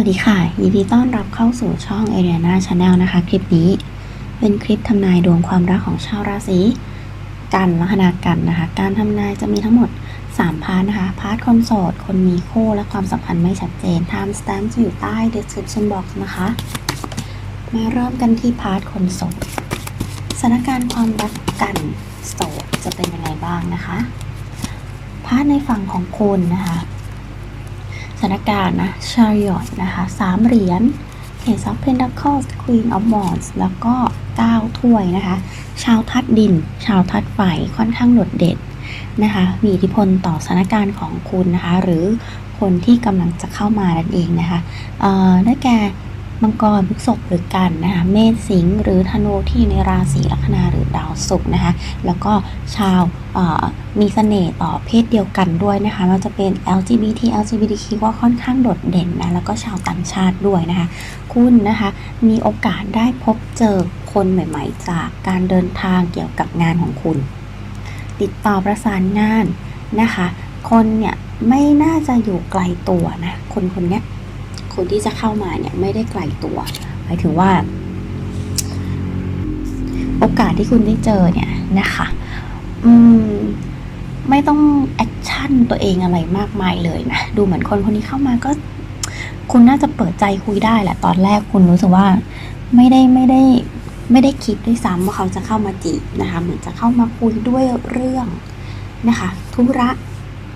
วัสดีค่ะ ยินดีต้อนรับเข้าสู่ช่อง a r i a n a Channel นะคะ คลิปนี้เป็นคลิปทำนายดวงความรักของชาวราศีกันลัคนากันนะคะ การทำนายจะมีทั้งหมด 3 พาร์ทนะคะ พาร์ทคนโสด คนมีคู่และความสัมพันธ์ไม่ชัดเจน Time stamp จะอยู่ใต้ description box นะคะ มาเริ่มกันที่พาร์ทคนโสด สถานการณ์ความรักกันโสดจะเป็นยังไงบ้างนะคะ พาร์ทในฝั่งของคุณนะคะ สถานการณ์นะชาริอตนะคะสามเหรียญ Ace of Pentacles Queen of Wands แล้วก็เก้าถ้วยนะคะ ชาวทัดดิน ชาวทัดไฟค่อนข้างโดดเด่นนะคะ มีอิทธิพลต่อสถานการณ์ของคุณนะคะ หรือคนที่กำลังจะเข้ามานั่นเองนะคะ เอ่อ ได้แก่ มังกรพฤกษภหรือกันนะคะเมษสิงห์หรือธนูที่อยู่ในราศีลัคนาหรือดาวศุกร์นะคะแล้วก็ชาวมีเสน่ห์ต่อเพศเดียวกันด้วยนะคะมันจะเป็น LGBT LGBTQ ก็ค่อนข้างโดดเด่นนะแล้วก็ชาวต่างชาติด้วยนะคะ คุณนะคะมีโอกาสได้พบเจอคนใหม่ ๆ จากการเดินทางเกี่ยวกับงานของคุณ ติดต่อประสานงานนะคะ คนเนี่ยไม่น่าจะอยู่ไกลตัวนะคนคนเนี้ย คนที่จะเข้ามาเนี่ยไม่ได้ไกลตัวหมายถึงว่า โอกาสที่คุณได้เจอเนี่ยนะคะอืมไม่ต้องแอคชั่นตัวเองอะไรมากมายเลยนะดูเหมือนคนคนนี้เข้ามาก็ คุณน่าจะเปิดใจคุยได้แหละตอนแรกคุณรู้สึกว่าไม่ได้ไม่ได้ไม่ได้คิดด้วยซ้ำว่าเขาจะเข้ามาจีบนะคะ เหมือนจะเข้ามาคุยด้วยเรื่องนะคะ ธุระ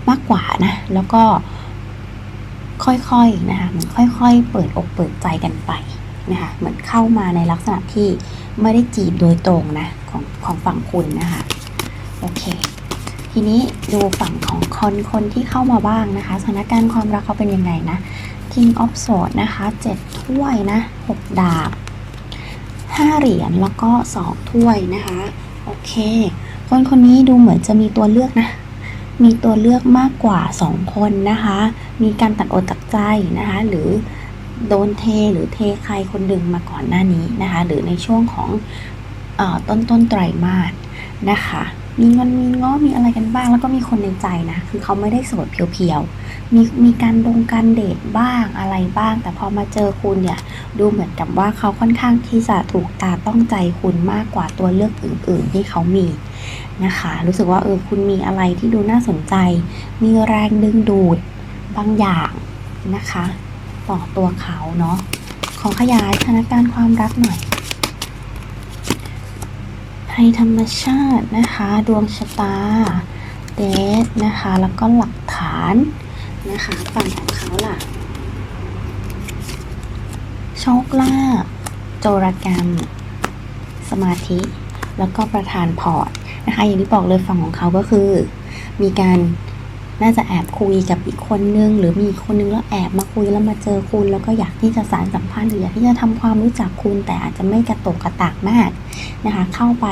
มากกว่านะ แล้วก็ ค่อยๆนะคะเหมือนค่อยๆ เปิดอกเปิดใจกันไปนะคะเหมือนเข้ามาในลักษณะที่ไม่ได้จีบโดยตรงนะของของฝั่งคุณนะคะโอเค ทีนี้ดูฝั่งของคนคนที่เข้ามาบ้างนะคะสถานการณ์ความรักเขาเป็นยังไงนะ King of Swords นะคะ7ถ้วยนะ6ดาบ5เหรียญแล้วก็ 2 ถ้วยนะคะ โอเค คนคนนี้ดูเหมือนจะมีตัวเลือกนะ มีตัวเลือกมากกว่า 2 คนนะคะ มีการตัดอดตัดใจนะคะ หรือโดนเทหรือเทใครคนหนึ่งมาก่อนหน้านี้นะคะ หรือในช่วงของออต้นต้นไตรมาสนะคะมีเงินมีง้อมีอะไรกันบ้างแล้วก็มีคนในใจนะ คือเขาไม่ได้โสดเพียวๆ มีมีการดงการเดทบ้างอะไรบ้าง แต่พอมาเจอคุณเนี่ยดูเหมือนกับว่าเขาค่อนข้างที่จะถูกตาต้องใจคุณมากกว่าตัวเลือกอื่นๆ ที่เขามี นะคะ รู้สึกว่าเออคุณมีอะไรที่ดูน่าสนใจ มีแรงดึงดูดบางอย่างนะคะ ต่อตัวเขาเนาะขอขยายสถานการณ์ความรักหน่อยภัยธรรมชาตินะคะ ดวงชะตาเดทนะคะ แล้วก็หลักฐานนะคะฝั่งของเขาล่ะโชคลาภโจรกรรม สมาธิ แล้วก็ประธานพอร์ต นะคะอย่างที่บอกเลยฝั่งของเขาก็คือ มีการน่าจะแอบคุยกับอีกคนนึง หรือมีคนนึงแล้วแอบมาคุยแล้วมาเจอคุณ แล้วก็อยากที่จะสานสัมพันธ์หรืออยากที่จะทำความรู้จักคุณ แต่อาจจะไม่กระตกกระตากมากนะคะ เข้าไป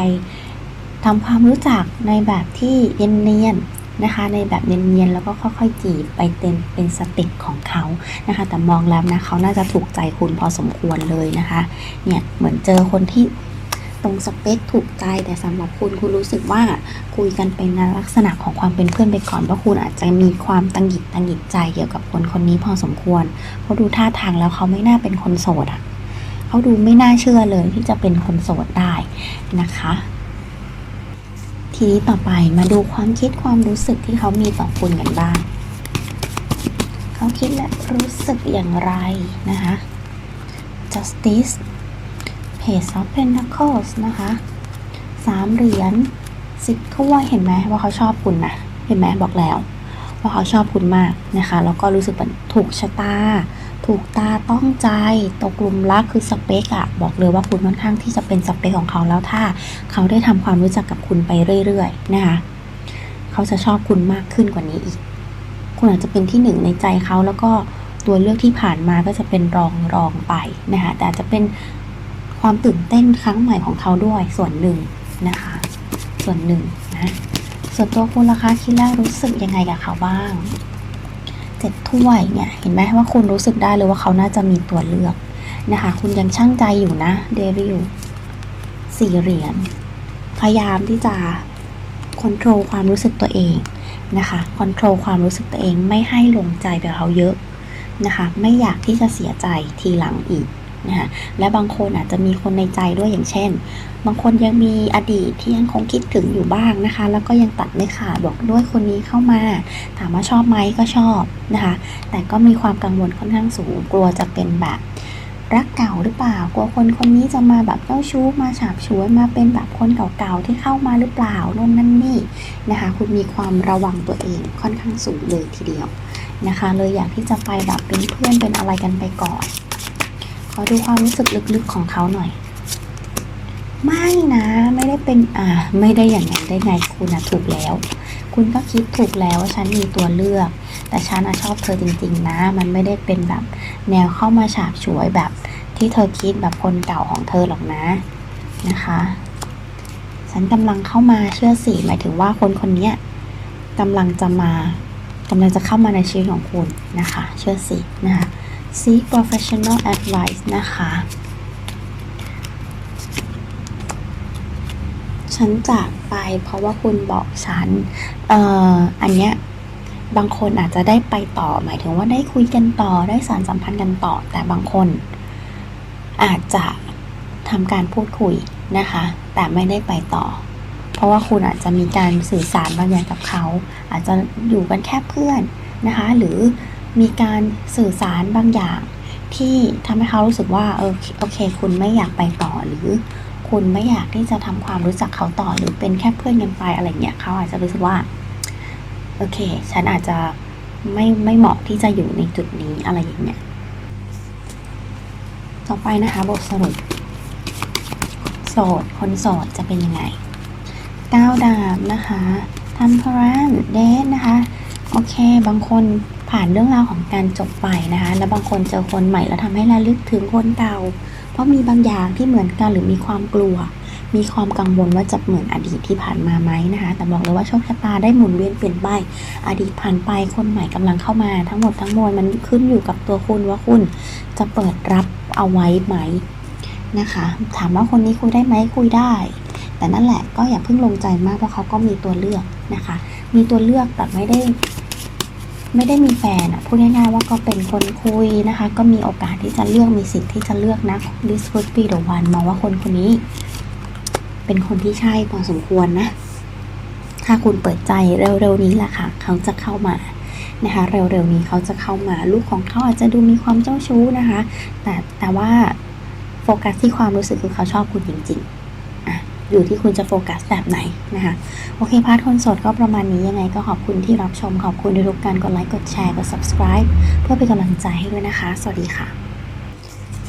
ทำความรู้จักในแบบที่เนียนๆนะคะ ในแบบเนียนๆแล้วก็ค่อยๆจีบไปเป็นเป็นสเต็ปของเขานะคะ แต่มองแล้วนะเขาน่าจะถูกใจคุณพอสมควรเลยนะคะ เนี่ยเหมือนเจอคนที่ ตรงสเปคถูกใจแต่สำหรับคุณคุณรู้สึกว่าคุยกันเป็นลักษณะของความเป็นเพื่อนไปก่อนเพราะคุณอาจจะมีความตังหิดตังหิดใจเกี่ยวกับคนคนนี้พอสมควร เพราะดูท่าทางแล้วเขาไม่น่าเป็นคนโสดอะเขาดูไม่น่าเชื่อเลยที่จะเป็นคนโสดได้นะคะ ทีนี้ต่อไปมาดูความคิดความรู้สึกที่เขามีต่อคุณกันบ้างเขาคิดและรู้สึกอย่างไรนะคะ justice page of pentacles นะคะสามเหรียญสิบถ้วยเห็นไหมว่าเขาชอบคุณนะ เห็นไหมบอกแล้ว ว่าเขาชอบคุณมากนะคะ แล้วก็รู้สึกเหมือนถูกชะตา ถูกตาต้องใจตกลุมรักคือสเปกอะบอกเลยว่าคุณค่อนข้างที่จะเป็นสเปคของเขาแล้วถ้า เขาได้ทำความรู้จักกับคุณไปเรื่อยๆนะคะเขาจะชอบคุณมากขึ้นกว่านี้อีก คุณอาจจะเป็นที่หนึ่งในใจเขาแล้วก็ตัวเลือกที่ผ่านมาก็จะเป็นรองรองไปนะคะแต่จะเป็น ความตื่นเต้นครั้งใหม่ของเขาด้วยส่วนหนึ่งนะคะ ส่วนหนึ่งนะส่วนตัวคุณราคาคิดแล้วรู้สึกยังไงกับเขาบ้างเจ็ดถ้วยเนี่ยเห็นไหมว่าคุณรู้สึกได้เลยว่าเขาน่าจะมีตัวเลือกนะคะ คุณยังช่างใจอยู่นะเดวิลสี่เหรียญพยายามที่จะค o n t r o l ความรู้สึกตัวเองนะคะค o n t r o l ความรู้สึกตัวเองไม่ให้ลงใจไปกับเขาเยอะนะคะ ไม่อยากที่จะเสียใจทีหลังอีก นะคะและบางคนอาจจะมีคนในใจด้วยอย่างเช่น บางคนยังมีอดีตที่ยังคงคิดถึงอยู่บ้างนะคะ แล้วก็ยังตัดไม่ขาดบอกด้วยคนนี้เข้ามา ถามว่าชอบไหมก็ชอบนะคะ แต่ก็มีความกังวลค่อนข้างสูงกลัวจะเป็นแบบรักเก่าหรือเปล่ากลัวคนคนนี้จะมาแบบเจ้าชู้มาฉาบฉวยมาเป็นแบบคนเก่าๆที่เข้ามาหรือเปล่าโน่นนั่นนี่นะคะ คุณมีความระวังตัวเองค่อนข้างสูงเลยทีเดียวนะคะ เลยอยากที่จะไปแบบเป็นเพื่อนเป็นอะไรกันไปก่อน อดูความรู้สึกลึกๆของเขาหน่อย ไม่นะไม่ได้เป็นอ่า ไม่ได้อย่างนั้นได้ไงคุณอะถูกแล้ว คุณก็คิดถูกแล้วว่าฉันมีตัวเลือก แต่ฉันอะชอบเธอจริง ๆ นะ มันไม่ได้เป็นแบบ แนวเข้ามาฉาบฉวยแบบ ที่เธอคิดแบบคนเก่าของเธอหรอกนะนะคะฉันกำลังเข้ามาเชื่อสิหมายถึงว่าคนคนนี้กำลังจะมากำลังจะเข้ามาในชีวิตของคุณนะคะ เชื่อสินะคะ seek professional advice นะคะ ฉันจากไปเพราะว่าคุณบอกฉัน เอ่อ อันเนี้ยบางคนอาจจะได้ไปต่อ หมายถึงว่าได้คุยกันต่อได้สารสัมพันธ์กันต่อ แต่บางคน อาจจะทำการพูดคุยนะคะ แต่ไม่ได้ไปต่อ เพราะว่าคุณอาจจะมีการสื่อสารบางอย่างกับเขา อาจจะอยู่กันแค่เพื่อนนะคะ หรือ มีการสื่อสารบางอย่าง ที่ทำให้เขารู้สึกว่าเออโอเค คุณไม่อยากไปต่อหรือคุณไม่อยากที่จะทำความรู้จักเขาต่อหรือเป็นแค่เพื่อนกันไปอะไรเงี้ยเขาอาจจะรู้สึกว่าโอเค ฉันอาจจะไม่ไม่เหมาะที่จะอยู่ในจุดนี้อะไรอย่างเงี้ยต่อไปนะคะบทสรุป โสด คนโสดจะเป็นยังไงก้าวดาบนะคะทัมพรานเดนนะคะ โอเค บางคน ผ่านเรื่องราวของการจบไปนะคะ แล้วบางคนเจอคนใหม่แล้วทำให้ระลึกถึงคนเก่า เพราะมีบางอย่างที่เหมือนกันหรือมีความกลัว มีความกังวลว่าจะเหมือนอดีตที่ผ่านมาไหมนะคะ แต่บอกเลยว่าโชคชะตาได้หมุนเวียนเปลี่ยนไปอดีตผ่านไปคนใหม่กำลังเข้ามาทั้งหมดทั้งมวลมันขึ้นอยู่กับตัวคุณว่าคุณจะเปิดรับเอาไว้ไหมนะคะ ถามว่าคนนี้คุยได้ไหมคุยได้ แต่นั่นแหละก็อย่าเพิ่งลงใจมากเพราะเขาก็มีตัวเลือกนะคะ มีตัวเลือกแต่ไม่ได้ ไม่ได้มีแฟนอะพูดง่ายๆว่าก็เป็นคนคุยนะคะ ก็มีโอกาสที่จะเลือกมีสิทธิ์ที่จะเลือกนะ this could be the one มองว่าคนคนนี้ เป็นคนที่ใช่พอสมควรนะ ถ้าคุณเปิดใจเร็วๆนี้แหละค่ะ เขาจะเข้ามานะคะเร็วๆนี้เขาจะเข้ามาลูกของเขาอาจจะดูมีความเจ้าชู้นะคะ แต่แต่ว่าโฟกัสที่ความรู้สึกคือเขาชอบคุณจริง ๆ อยู่ที่คุณจะโฟกัสแบบไหนนะคะโอเคพาร์ทคนโสดก็ประมาณนี้ยังไงก็ขอบคุณที่รับชมขอบคุณทุกการกดไลค์กดแชร์กด subscribe เพื่อเป็นกำลังใจให้ด้วยนะคะ สวัสดีค่ะ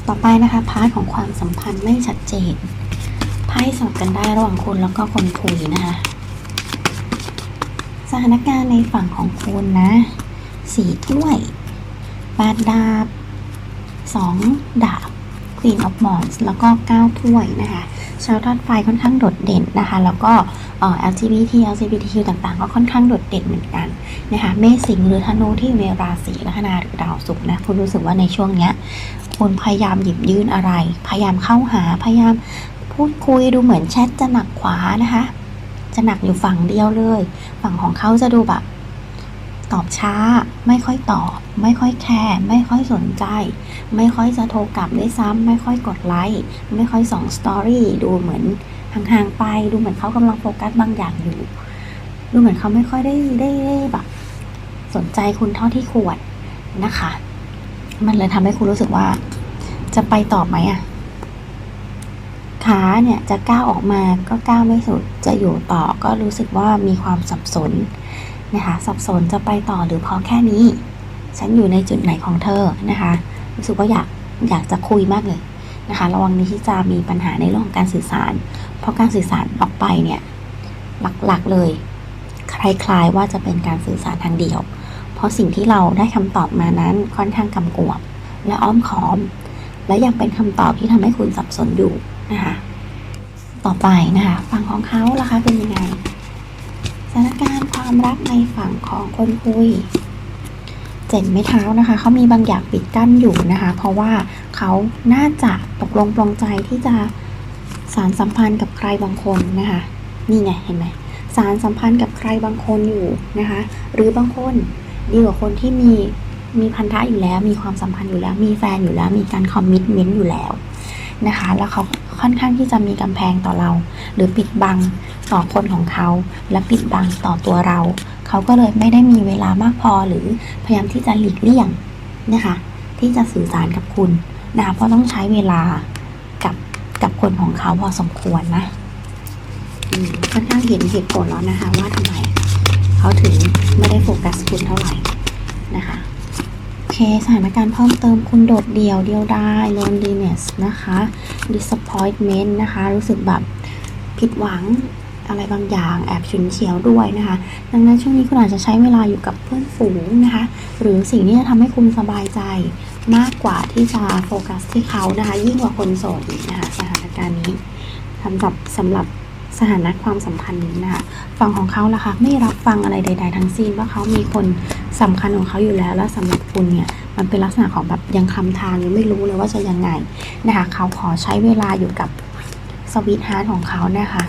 ต่อไปนะคะพาร์ทของความสัมพันธ์ไม่ชัดเจนไพ่สลับกันได้ระหว่างคุณแล้วก็คนคุยนะคะสถานการณ์ในฝั่งของคุณนะสี่ถ้วยแปดดาบสองดาบ Queen of Wands แล้วก็ 9 ถ้วยนะคะชาวธาตุไฟค่อนข้างโดดเด่นนะคะ แล้วก็เอ่อ LGBT LGBTQ ต่างๆ ก็ค่อนข้างโดดเด่นเหมือนกันนะคะเมษสิงห์หรือธนูที่อยู่ในราศีลัคนาหรือดาวศุกร์นะคุณรู้สึกว่าในช่วงเนี้ยคุณพยายามหยิบยื่นอะไร พยายามเข้าหาพยายามพูดคุยดูเหมือนแชทจะหนักขวานะคะ จะหนักอยู่ฝั่งเดียวเลย ฝั่งของเขาจะดูแบบ ตอบช้า ไม่ค่อยตอบ ไม่ค่อยแคร์ไม่ค่อยสนใจ ไม่ค่อยจะโทรกลับด้วยซ้ำไม่ค่อยกดไลค์ไม่ค่อยส่องสตอรี่ดูเหมือนห่างๆไป ดูเหมือนเขากำลังโฟกัสบางอย่างอยู่ ดูเหมือนเขาไม่ค่อยได้ได้แบบ สนใจคุณเท่าที่ควรนะคะ มันเลยทำให้คุณรู้สึกว่า จะไปต่อไหมอะขาเนี่ยจะก้าวออกมาก็ก้าวไม่สุด จะอยู่ต่อก็รู้สึกว่ามีความสับสน นะคะสับสนจะไปต่อหรือพอแค่นี้ ฉันอยู่ในจุดไหนของเธอนะคะรู้สึกว่าอยากอยากจะคุยมากเลยนะคะ ระวังนี้ที่จะมีปัญหาในเรื่องของการสื่อสาร เพราะการสื่อสารออกไปเนี่ยหลักๆเลยคล้ายๆว่าจะเป็นการสื่อสารทางเดียว เพราะสิ่งที่เราได้คำตอบมานั้นค่อนข้างกำกวมและอ้อมค้อม และยังเป็นคำตอบที่ทำให้คุณสับสนอยู่นะคะต่อไปนะคะฝั่งของเขาล่ะคะเป็นยังไง ถานการณ์ความรักในฝั่งของคนคุยเจ็ดไม้เท้านะคะเขามีบางอย่างปิดกั้นอยู่นะคะ เพราะว่าเขาน่าจะตกลงปลงใจที่จะสารสัมพันธ์กับใครบางคนนะคะ นี่ไงเห็นไหมสารสัมพันธ์กับใครบางคนอยู่นะคะ หรือบางคนดีกว่าคนที่มีมีพันธะอยู่แล้ว มีความสัมพันธ์อยู่แล้ว มีแฟนอยู่แล้ว มีการคอมมิตเมนต์อยู่แล้วนะคะ แล้วเขาค่อนข้างที่จะมีกำแพงต่อเรา หรือปิดบัง ต่อคนของเขา และปิดบังต่อตัวเรา เขาก็เลยไม่ได้มีเวลามากพอหรือพยายามที่จะหลีกเลี่ยงนะคะที่จะสื่อสารกับคุณนะคะเพราะต้องใช้เวลากับกับคนของเขาพอสมควรนะค่อนข้างเห็นเหตุผลแล้วนะคะ ว่าทำไมเขาถึงไม่ได้โฟกัสคุณเท่าไหร่นะคะโอเคสถานการณ์เพิ่มเติมคุณโดดเดี่ยวเดียวดาย loneliness นะคะ disappointment นะคะ รู้สึกแบบผิดหวัง อะไรบางอย่างแอบฉุนเฉียวด้วยนะคะ ดังนั้นช่วงนี้คุณอาจจะใช้เวลาอยู่กับเพื่อนฝูงนะคะ หรือสิ่งที่จะทำให้คุณสบายใจมากกว่าที่จะโฟกัสที่เขานะคะยิ่งกว่าคนโสดอีกนะคะสถานการณ์นี้สำหรับสำหรับสถานะความสัมพันธ์นี้นะคะฝั่งของเขาล่ะคะไม่รับฟังอะไรใด ๆ ทั้งสิ้นว่าเขามีคนสำคัญของเขาอยู่แล้ว และสำหรับคุณเนี่ยมันเป็นลักษณะของแบบยังคำทางยังไม่รู้เลยว่าจะยังไงนะคะเขาขอใช้เวลาอยู่กับสวิตฮาร์ทของเขานะคะ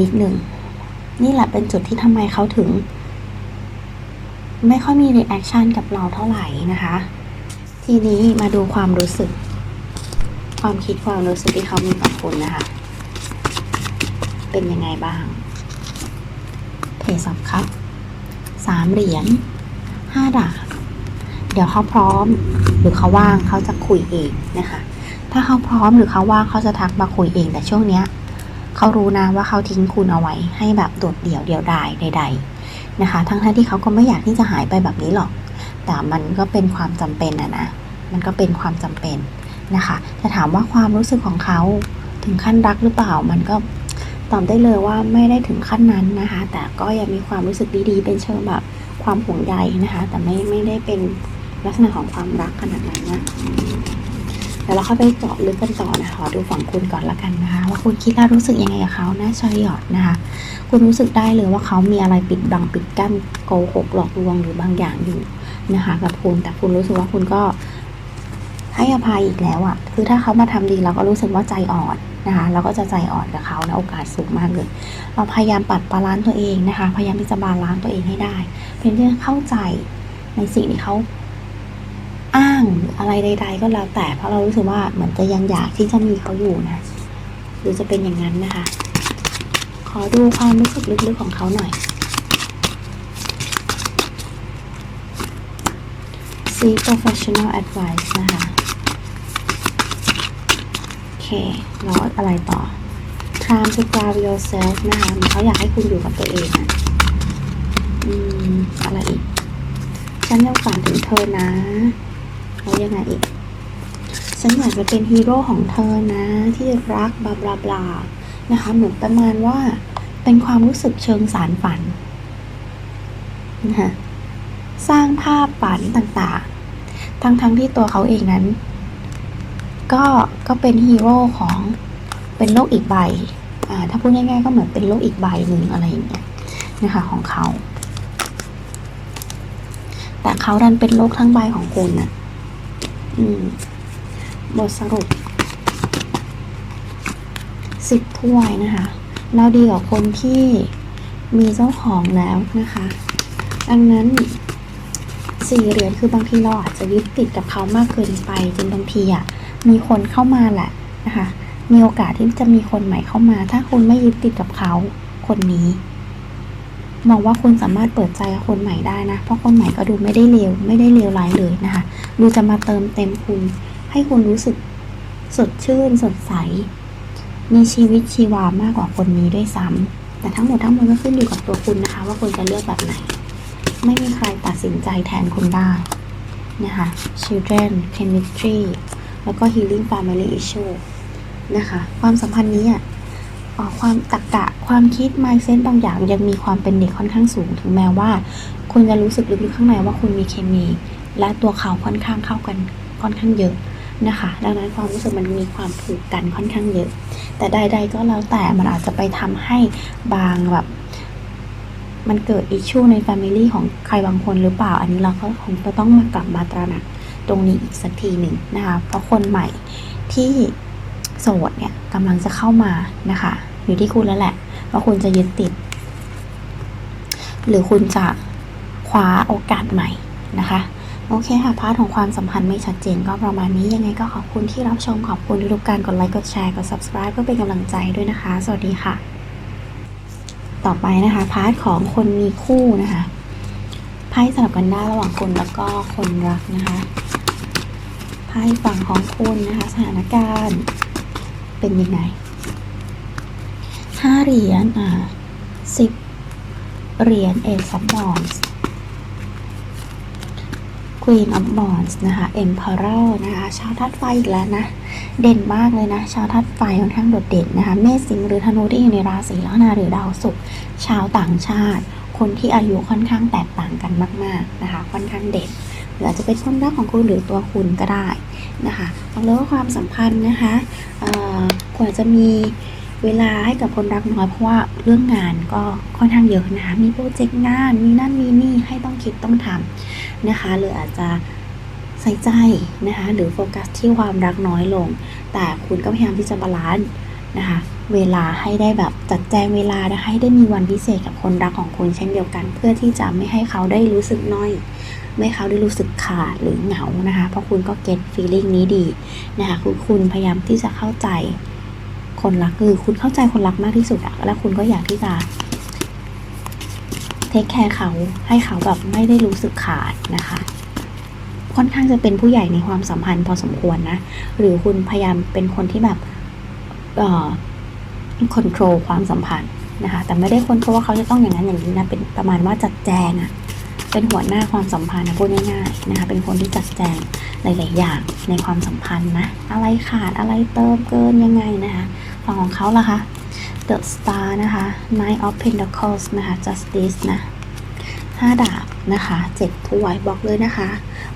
นิดหนึ่ง นี่แหละเป็นจุดที่ทำไมเขาถึง ไม่ค่อยมีรีแอคชั่นกับเราเท่าไหร่นะคะ ทีนี้มาดูความรู้สึก ความคิดความรู้สึกที่เขามีต่อคุณนะคะ เป็นยังไงบ้าง เพจสับครับสามเหรียญห้าดาบเดี๋ยวเขาพร้อม หรือเขาว่างเขาจะคุยเองนะคะ ถ้าเขาพร้อมหรือเขาว่างเขาจะทักมาคุยเองแต่ช่วงเนี้ย เขารู้นะว่าเขาทิ้งคุณเอาไว้ ให้แบบโดดเดี่ยวเดียวดายใด ๆนะคะ ทั้งๆที่เขาก็ไม่อยากที่จะหายไปแบบนี้หรอก แต่มันก็เป็นความจำเป็นนะนะ มันก็เป็นความจำเป็นนะคะจะถามว่าความรู้สึกของเขาถึงขั้นรักหรือเปล่า มันก็ตอบได้เลยว่าไม่ได้ถึงขั้นนั้นนะคะ แต่ก็ยังมีความรู้สึกดีๆ เป็นเชิงแบบความห่วงใยนะคะ แต่ไม่ไม่ได้เป็นลักษณะของความรักขนาดนั้นนะ ดี๋ยวเราเข้าไปเจาะลึกกันต่อนะคะ ดูฝั่งคุณก่อนละกันนะคะว่าคุณคิดและรู้สึกยังไงกับเขานะชายอดนะคะ คุณรู้สึกได้เลยว่าเขามีอะไรปิดบังปิดกั้นโกหกหลอกลวงหรือบางอย่างอยู่นะคะกับคุณแต่คุณรู้สึกว่าคุณก็ให้อภัยอีกแล้วอะ่ะคือถ้าเขามาทำดีเราก็รู้สึกว่าใจอ่อนนะคะเราก็จะใจอ่อนกับเขานะโอกาสสูงมากเลย เราพยายามปัดบาลานซ์ตัวเองนะคะ พยายามที่จะบาลานซ์ตัวเองให้ได้เพื่อที่จะเข้าใจในสิ่งที่เขา อ้างหรืออะไรใด ๆ ก็แล้วแต่เพราะเรารู้สึกว่าเหมือนจะยังอยากที่จะมีเขาอยู่นะ หรือจะเป็นอย่างนั้นนะคะ ขอดูความรู้สึกลึกๆของเขาหน่อย seek professional advice นะคะ โอเคแล้วอะไรต่อ time to ground yourself นะคะเหมือนเขาอยากให้คุณอยู่กับตัวเองอะอืม อะไรอีก ฉันยังฝันถึงเธอนะ แล้วยังไงอีก ฉันอยากจะเป็นฮีโร่ของเธอนะ ที่รักบลาบลาบลานะคะ เหมือนประมาณว่าเป็นความรู้สึกเชิงสารฝันนะคะสร้างภาพฝันต่างๆ ทั้งๆทที่ตัวเขาเองนั้น ก็ก็เป็นฮีโร่ของเป็นโลกอีกใบ อ่า ถ้าพูดง่ายๆก็เหมือนเป็นโลกอีกใบหนึ่งอะไรอย่างเงี้ยนะคะของเขา แต่เขาดันเป็นโลกทั้งใบของคุณน่ะ บทสรุปสิบถ้วยนะคะ เราดีกว่าคนที่มีเจ้าของแล้วนะคะ ดังนั้นสี่เหรียญคือบางทีเราอาจจะยึดติดกับเขามากเกินไปจนบางทีอะมีคนเข้ามาแหละนะคะ มีโอกาสที่จะมีคนใหม่เข้ามา ถ้าคุณไม่ยึดติดกับเขาคนนี้ มองว่าคุณสามารถเปิดใจกับคนใหม่ได้นะ เพราะคนใหม่ก็ดูไม่ได้เลวไม่ได้เลวร้ายเลยนะคะดูจะมาเติมเต็มคุณ ให้คุณรู้สึกสดชื่น สดใส มีชีวิตชีวามากกว่าคนนี้ด้วยซ้ำแต่ทั้งหมดทั้งมวลก็ขึ้นอยู่กับตัวคุณนะคะ ว่าคุณจะเลือกแบบไหน ไม่มีใครตัดสินใจแทนคุณได้นะคะ children chemistry แล้วก็ healing family issue นะคะ ความสัมพันธ์นี้อะ ความตรรกะความคิด mindset บางอย่างยังมีความเป็นเด็กค่อนข้างสูง ถึงแม้ว่า คุณจะรู้สึกลึกๆข้างในว่าคุณมีเคมี และตัวเขาค่อนข้างเข้ากันค่อนข้างเยอะนะคะ ดังนั้นความรู้สึกมันมีความผูกกันค่อนข้างเยอะ แต่ใด ๆ ก็แล้วแต่มันอาจจะไปทำให้บางแบบมันเกิดอิชชูใน Family ของใครบางคนหรือเปล่า อันนี้เราก็คงจะต้องมากลับมาตระหนักตรงนี้อีกสักทีหนึ่งนะคะ เพราะคนใหม่ที่โสดเนี่ยกำลังจะเข้ามานะคะ อยู่ที่คุณแล้วแหละ ว่าคุณจะยึดติด หรือคุณจะคว้าโอกาสใหม่นะคะ โอเคค่ะ พาร์ทของความสัมพันธ์ไม่ชัดเจนก็ประมาณนี้ยังไงก็ขอบคุณที่รับชมขอบคุณทุกการกดไลค์กดแชร์กด subscribe เพื่อเป็นกำลังใจด้วยนะคะ สวัสดีค่ะ ต่อไปนะคะพาร์ทของคนมีคู่นะคะไพ่สลับกันได้ระหว่างคนแล้วก็คนรักนะคะไพ่ฝั่งของคุณนะคะ สถานการณ์เป็นยังไง ห้าเหรียญอ่าสิบเหรียญเอซอฟบอนส์ Queen of Wands นะคะ Emperor นะคะ ชาวธาตุไฟอีกแล้วนะ เด่นมากเลยนะ ชาวธาตุไฟค่อนข้างโดดเด่นนะคะ เมษสิงห์หรือธนูที่อยู่ในราศีลัคนาหรือดาวศุกร์ชาวต่างชาติ คนที่อายุค่อนข้างแตกต่างกันมาก ๆนะคะ ค่อนข้างเด่นหรืออาจจะเป็นคนรักของคุณหรือตัวคุณก็ได้นะคะบอกเลยว่าความสัมพันธ์นะคะเอ่อกว่าจะมี เวลาให้กับคนรักน้อยเพราะว่าเรื่องงานก็ค่อนข้างเยอะนะคะมีโปรเจกต์งานมีนั่นมีนี่ให้ต้องคิดต้องทำนะคะหรืออาจจะใส่ใจนะคะหรือโฟกัสที่ความรักน้อยลง แต่คุณก็พยายามที่จะบาลานซ์นะคะเวลาให้ได้แบบจัดแจงเวลานะคะให้ได้มีวันพิเศษกับคนรักของคุณเช่นเดียวกัน เพื่อที่จะไม่ให้เขาได้รู้สึกน้อย ไม่ให้เขาได้รู้สึกขาดหรือเหงานะคะ เพราะคุณก็เก็ตฟีลลิ่งนี้ดีนะคะคือคุณพยายามที่จะเข้าใจ คนรักคือคุณเข้าใจคนรักมากที่สุดอะแล้วคุณก็อยากที่จะเทคแคร์เขาให้เขาแบบไม่ได้รู้สึกขาดนะคะ ค่อนข้างจะเป็นผู้ใหญ่ในความสัมพันธ์พอสมควรนะ หรือคุณพยายามเป็นคนที่แบบเอ่อคอนโทรลความสัมพันธ์นะคะ แต่ไม่ได้คนโทรลว่าเขาจะต้องอย่างนั้นอย่างนี้นะ เป็นประมาณว่าจัดแจงอะเป็นหัวหน้าความสัมพันธ์นะพูดง่ายๆนะคะ เป็นคนที่จัดแจงหลาย ๆ อย่างในความสัมพันธ์นะ อะไรขาดอะไรเติมเกินยังไงนะคะ ฝั่งของเขาล่ะคะ The Star นะคะ Nine of Pentacles นะคะ Justice นะห้าดาบนะคะเจ็ดถ้วยบอกเลยนะคะ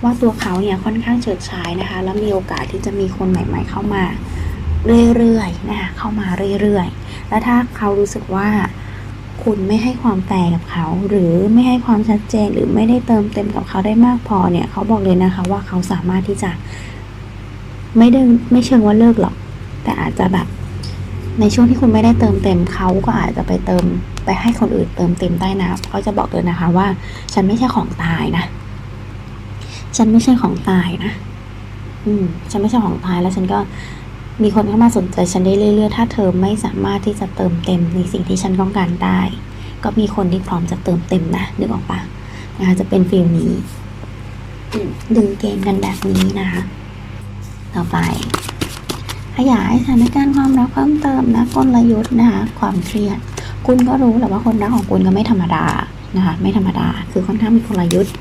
ว่าตัวเขาเนี่ยค่อนข้างเฉิดฉายนะคะ แล้วมีโอกาสที่จะมีคนใหม่ ๆ เข้ามาเรื่อยๆนะคะเข้ามาเรื่อยๆ แล้วถ้าเขารู้สึกว่าคุณไม่ให้ความแฟร์กับเขา หรือไม่ให้ความชัดเจนหรือไม่ได้เติมเต็มกับเขาได้มากพอเนี่ยเขาบอกเลยนะคะว่าเขาสามารถที่จะ ไม่ได้ไม่เชิงว่าเลิกหรอก แต่อาจจะแบบ ในช่วงที่คุณไม่ได้เติมเต็มเขาก็อาจจะไปเติมไปให้คนอื่นเติมเต็มได้นะเขาจะบอกเลยนะคะว่า ฉันไม่ใช่ของตายนะ ฉันไม่ใช่ของตายนะ อืม ฉันไม่ใช่ของตายแล้วฉันก็มีคนเข้ามาสนใจฉันได้เรื่อยๆ ถ้าเธอไม่สามารถที่จะเติมเต็มในสิ่งที่ฉันต้องการได้ ก็มีคนที่พร้อมจะเติมเต็มนะนึกออกปะนะคะจะเป็นฟิลนี้ดึงเกมกันแบบนี้นะคะ ต่อไป ขยายสถานการณ์ความรักเพิ่มเติมนะกลยุทธ์นะคะความเครียด คุณก็รู้แหละว่าคนรักของคุณก็ไม่ธรรมดานะคะไม่ธรรมดา คือค่อนข้างมีกลยุทธ์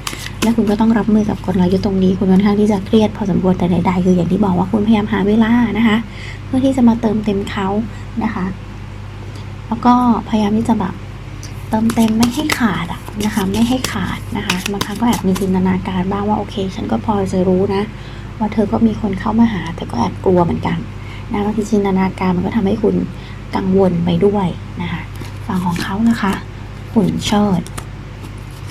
และคุณก็ต้องรับมือกับกลยุทธ์ตรงนี้ คุณค่อนข้างที่จะเครียดพอสมควรแต่ใดๆคืออย่างที่บอกว่าคุณพยายามหาเวลานะคะ เพื่อที่จะมาเติมเต็มเขานะคะ แล้วก็พยายามที่จะแบบเติมเต็มไม่ให้ขาดอะนะคะไม่ให้ขาดนะคะบางครั้งก็แอบมีจินตนาการบ้างว่าโอเค ฉันก็พอจะรู้นะว่าเธอก็มีคนเข้ามาหา แต่ก็แอบกลัวเหมือนกัน นะบางทีจินตนาการมันก็ทำให้คุณกังวลไปด้วยนะคะฝั่งของเขานะคะหุ่นเชิด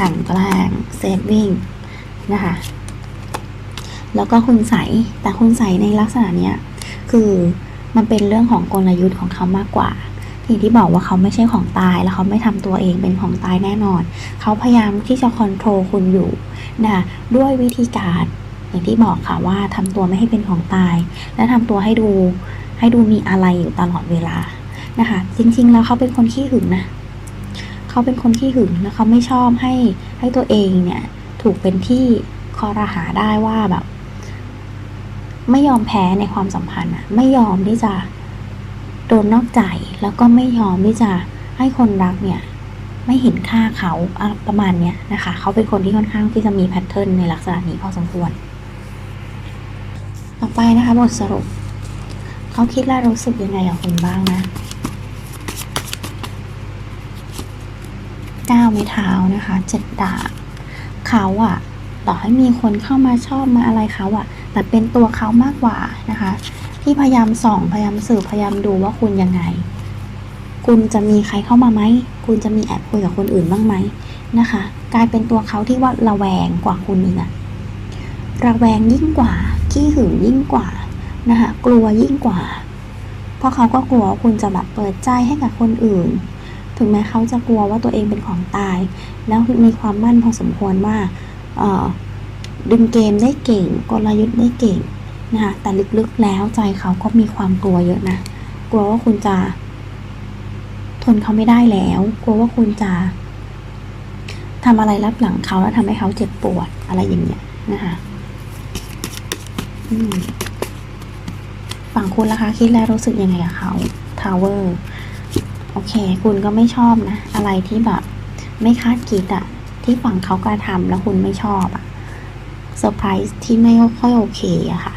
กลั่นแกล้งเซฟวิ่งนะคะแล้วก็คุณใสแต่คุณใสในลักษณะเนี้ยคือมันเป็นเรื่องของกลยุทธ์ของเขามากกว่าที่ที่บอกว่าเขาไม่ใช่ของตาย แล้วเขาไม่ทำตัวเองเป็นของตายแน่นอน เขาพยายามที่จะคอนโทรลคุณอยู่นะด้วยวิธีการ อย่างที่บอกค่ะว่าทำตัวไม่ให้เป็นของตาย และทำตัวให้ดูให้ดูมีอะไรอยู่ตลอดเวลานะคะ จริง ๆ แล้วเขาเป็นคนขี้หึงนะเขาเป็นคนขี้หึงแล้วเขาไม่ชอบให้ให้ตัวเองเนี่ย ถูกเป็นที่คอรหาได้ว่าแบบ ไม่ยอมแพ้ในความสัมพันธ์อะไม่ยอมที่จะโดนนอกใจแล้วก็ไม่ยอมที่จะให้คนรักเนี่ย ไม่เห็นค่าเขาประมาณเนี้ยนะคะ เขาเป็นคนที่ค่อนข้างที่จะมีแพทเทิร์นในลักษณะนี้พอสมควร ต่อไปนะคะบทสรุป เขาคิดและรู้สึกยังไงกับคุณบ้างนะก้าวไม้เท้านะคะเจ็ดดาบเขาอะต่อให้มีคนเข้ามาชอบมาอะไรเขาอะแต่เป็นตัวเขามากกว่านะคะที่พยายามส่องพยายามสืบพยายามดูว่าคุณยังไง คุณจะมีใครเข้ามาไหมคุณจะมีแอบคุยกับคนอื่นบ้างไหมนะคะ กลายเป็นตัวเขาที่ว่าระแวงกว่าคุณอีกอะระแวงยิ่งกว่า ขี้หึงยิ่งกว่านะคะกลัวยิ่งกว่า เพราะเขาก็กลัวคุณจะแบบเปิดใจให้กับคนอื่น ถึงแม้เขาจะกลัวว่าตัวเองเป็นของตาย แล้วมีความมั่นพอสมควรว่าดึงเกมได้เก่งกลยุทธ์ได้เก่งนะคะแต่ลึกๆแล้วใจเขาก็มีความกลัวเยอะนะ กลัวว่าคุณจะ ทนเขาไม่ได้แล้ว กลัวว่าคุณจะทำอะไรรับหลังเขาแล้วทำให้เขาเจ็บปวดอะไรอย่างเงี้ยนะคะ ฝั่งคุณล่ะคะคิดแล้วรู้สึกยังไงกับเขาทาวเวอร์โอเค คุณก็ไม่ชอบนะ อะไรที่แบบไม่คาดคิดอะที่ฝั่งเขากระทำแล้วคุณไม่ชอบอะเซอร์ไพรส์ที่ไม่ค่อยโอเคอะค่ะ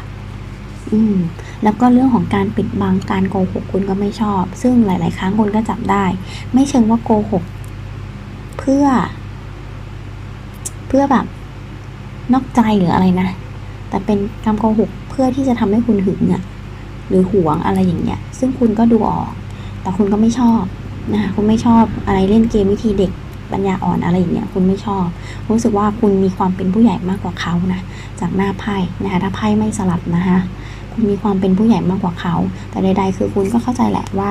อืม แล้วก็เรื่องของการปิดบังการโกหกคุณก็ไม่ชอบ ซึ่งหลาย ๆ ครั้งคุณก็จับได้ ไม่เชิงว่าโกหก เพื่อ เพื่อแบบ นอกใจหรืออะไรนะ แต่เป็นการโกหกเพื่อที่จะทำให้คุณหึงอะหรือหวงอะไรอย่างเงี้ย ซึ่งคุณก็ดูออก แต่คุณก็ไม่ชอบนะคะคุณไม่ชอบอะไรเล่นเกมวิธีเด็กปัญญาอ่อนอะไรอย่างเงี้ยคุณไม่ชอบ รู้สึกว่าคุณมีความเป็นผู้ใหญ่มากกว่าเขานะจากหน้าไพ่นะคะถ้าไพ่ไม่สลับนะคะคุณมีความเป็นผู้ใหญ่มากกว่าเขา แต่ใด ๆ คือคุณก็เข้าใจแหละว่า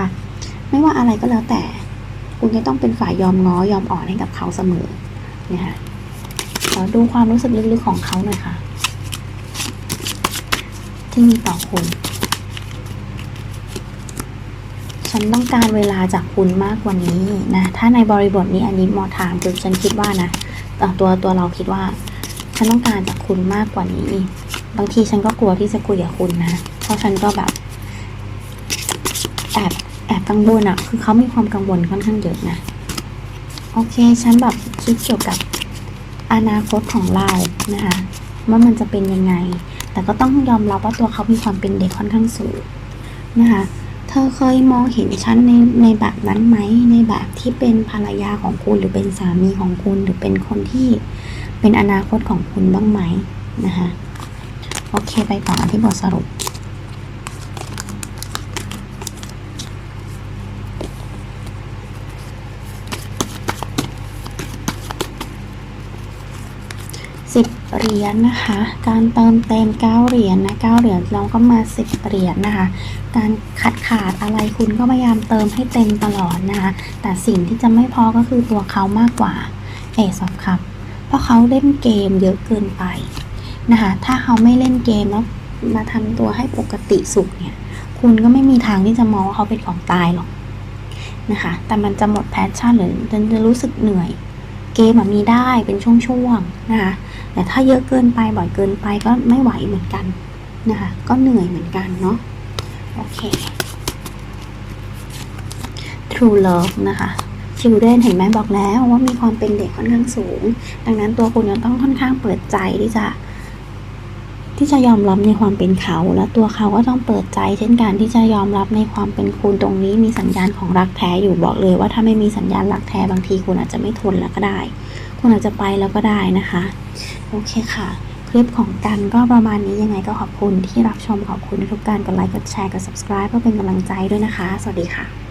ไม่ว่าอะไรก็แล้วแต่ คุณจะต้องเป็นฝ่ายยอมง้อยอมอ่อนให้กับเขาเสมอนะคะขอดูความรู้สึกลึกๆของเขาหน่อยค่ะ ที่มีต่อคุณ ฉันต้องการเวลาจากคุณมากกว่านี้นะ ถ้าในบริบทนี้อันนี้หมอถามคือฉันคิดว่านะต่ตัวตัวเราคิดว่า ฉันต้องการจากคุณมากกว่านี้ บางทีฉันก็กลัวที่จะคุยกับคุณนะ เพราะฉันก็แบบแอบแอบกังวลอะคือเขามีความกังวลค่อนข้างเยอะนะโอเค ฉันแบบคิดเกี่ยวกับอนาคตของเรานะคะว่ามันจะเป็นยังไง แต่ก็ต้องยอมรับว่าตัวเขามีความเป็นเด็กค่อนข้างสูงนะคะ เธอเคยมองเห็นฉันในในแบบนั้นไหม ในแบบที่เป็นภรรยาของคุณหรือเป็นสามีของคุณหรือเป็นคนที่เป็นอนาคตของคุณบ้างไหมนะคะ โอเคไปต่อที่บทสรุป สิบ เหรียญนะคะ การเติมเต็มเก้าเหรียญนะเก้าเหรียญเราก็มาสิบเหรียญนะคะ การขาดขาดอะไรคุณก็พยายามเติมให้เต็มตลอดนะคะ แต่สิ่งที่จะไม่พอก็คือตัวเขามากกว่าเอซอฟครับ เพราะเขาเล่นเกมเยอะเกินไปนะคะ ถ้าเขาไม่เล่นเกมแล้วมาทำตัวให้ปกติสุขเนี่ย คุณก็ไม่มีทางที่จะมองว่าเขาเป็นของตายหรอกนะคะ แต่มันจะหมดแพชชั่นหรือจะรู้สึกเหนื่อย เกมมีได้เป็นช่วงๆนะคะ แต่ถ้าเยอะเกินไปบ่อยเกินไปก็ไม่ไหวเหมือนกันนะคะ ก็เหนื่อยเหมือนกันเนาะ โอเค True Love นะคะ Children เห็นไหมบอกแล้วว่ามีความเป็นเด็กค่อนข้างสูง ดังนั้นตัวคุณจะต้องค่อนข้างเปิดใจที่จะ ที่จะยอมรับในความเป็นเขา และตัวเขาก็ต้องเปิดใจ เช่นกันที่จะยอมรับในความเป็นคุณตรงนี้มีสัญญาณของรักแท้อยู่บอกเลย ว่าถ้าไม่มีสัญญาณรักแท้บางทีคุณอาจจะไม่ทนแล้วก็ได้ คุณอาจจะไปแล้วก็ได้นะคะโอเคค่ะ คลิปของกันก็ประมาณนี้ยังไงก็ขอบคุณที่รับชมขอบคุณทุกการกดไลค์กดแชร์กด subscribe เพื่อเป็นกำลังใจด้วยนะคะ สวัสดีค่ะ